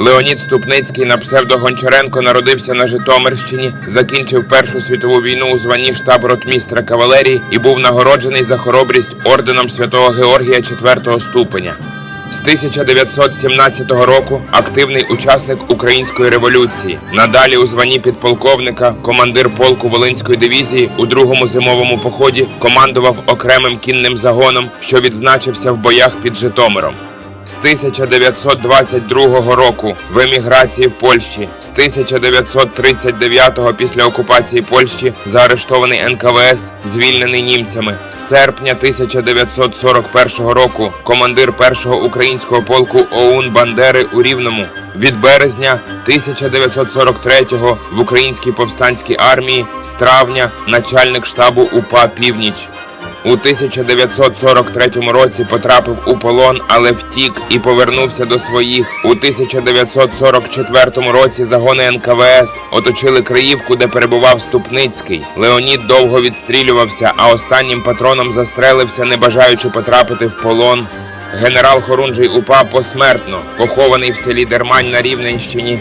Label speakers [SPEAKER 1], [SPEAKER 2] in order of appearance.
[SPEAKER 1] Леонід Ступницький на псевдо Гончаренко народився на Житомирщині, закінчив Першу світову війну у званні штаб-ротмістра кавалерії і був нагороджений за хоробрість орденом Святого Георгія IV ступеня. З 1917 року активний учасник української революції. Надалі у званні підполковника, командир полку Волинської дивізії у другому зимовому поході командував окремим кінним загоном, що відзначився в боях під Житомиром. З 1922 року в еміграції в Польщі, з 1939 після окупації Польщі заарештований НКВС, звільнений німцями. З серпня 1941 року командир першого українського полку ОУН Бандери у Рівному. Від березня 1943-го в українській повстанській армії, з травня начальник штабу УПА Північ. У 1943 році потрапив у полон, але втік і повернувся до своїх. У 1944 році загони НКВС оточили Криївку, де перебував Ступницький. Леонід довго відстрілювався, а останнім патроном застрелився, не бажаючи потрапити в полон. Генерал Хорунжий упав посмертно, похований в селі Дермань на Рівненщині.